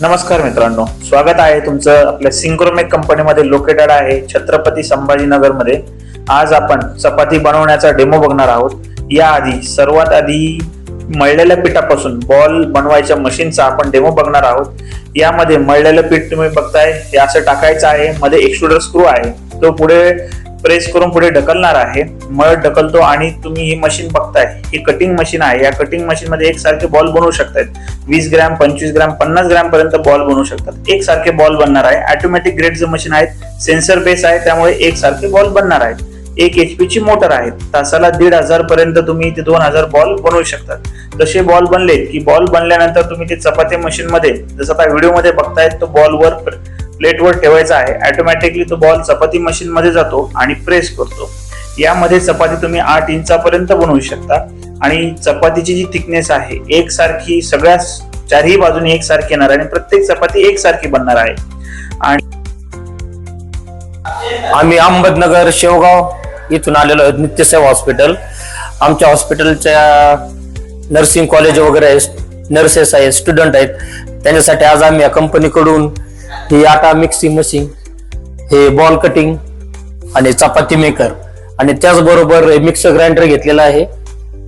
नमस्कार मित्रांनो स्वागत आहे तुमचं आपल्या सिंक्रोमेक कंपनीमध्ये लोकेटेड आहे छत्रपती संभाजीनगरमध्ये आज आपण चपाती बनवण्याचा डेमो बघणार आहोत. याआधी सर्वात आधी मळलेल्या पिठापासून बॉल बनवायच्या मशीनचा आपण डेमो बघणार आहोत. यामध्ये मळलेलं पीठ तुम्ही बघताय हे असं टाकायचं आहे मध्ये एक्सट्रुडर स्क्रू आहे. तो पुढे प्रेस करून पुढे ढकलणार आहे. मळ ढकलतो आणि तुम्ही ही मशीन बघताय. ही कटिंग मशीन आहे. या कटिंग मशीन मध्ये एकसारखे बॉल बनवू शकतात वीस ग्रॅम पंचवीस ग्रॅम पन्नास ग्रॅम पर्यंत बॉल बनवू शकतात. एकसारखे बॉल बनणार आहे. ऑटोमॅटिक ग्रेडचं मशीन आहेत सेन्सर बेस आहे त्यामुळे एकसारखे बॉल बनणार आहेत. एक एच ची मोटर आहे. तासाला दीड हजार पर्यंत तुम्ही ते दोन हजार बॉल बनवू शकतात. तसे बॉल बनले की बॉल बनल्यानंतर तुम्ही ते चपाती मशीन मध्ये जसं आता व्हिडिओमध्ये बघतायत तो बॉल वर प्लेटवर ठेवायचा आहे ऑटोमॅटिकली तो बॉल चपाती मशीन मध्ये जातो आणि प्रेस करतो. यामध्ये चपाती तुम्ही आठ इंचापर्यंत बनवू शकता. आणि चपातीची जी थिकनेस आहे एकसारखी सगळ्या चारही बाजूने एकसारखी येणार आहे आणि प्रत्येक चपाती एकसारखी बनणार आहे. आणि आम्ही अहमदनगर शेवगाव इथून आलेलो आहोत नित्यसेवा हॉस्पिटल आमच्या हॉस्पिटलच्या नर्सिंग कॉलेज वगैरे आहे नर्सेस आहेत स्टुडंट आहेत. त्यांच्यासाठी आज आम्ही या कंपनीकडून हे आटा मिक्सिंग मशीन हे बॉल कटिंग आणि चपाती मेकर आणि त्याचबरोबर मिक्सर ग्राइंडर घेतलेला आहे.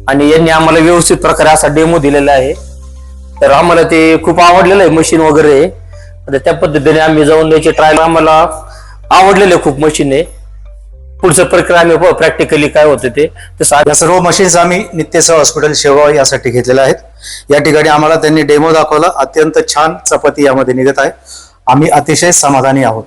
आणि यांनी आम्हाला व्यवस्थित प्रकारे असा डेमो दिलेला आहे. तर आम्हाला ते खूप आवडलेलं आहे मशीन वगैरे. आणि त्या पद्धतीने आम्ही जाऊन द्यायची ट्रायल आम्हाला आवडलेले खूप मशीन आहे पुढचं प्रक्रिया आम्ही प्रॅक्टिकली काय होतं ते तसं या सर्व मशीन्स आम्ही नित्यसेवा हॉस्पिटल शेवगाव यासाठी घेतलेल्या आहेत. या ठिकाणी आम्हाला त्यांनी डेमो दाखवला. अत्यंत छान चपाती यामध्ये निघत आहे. आम्ही अतिशय समाधानी आहोत.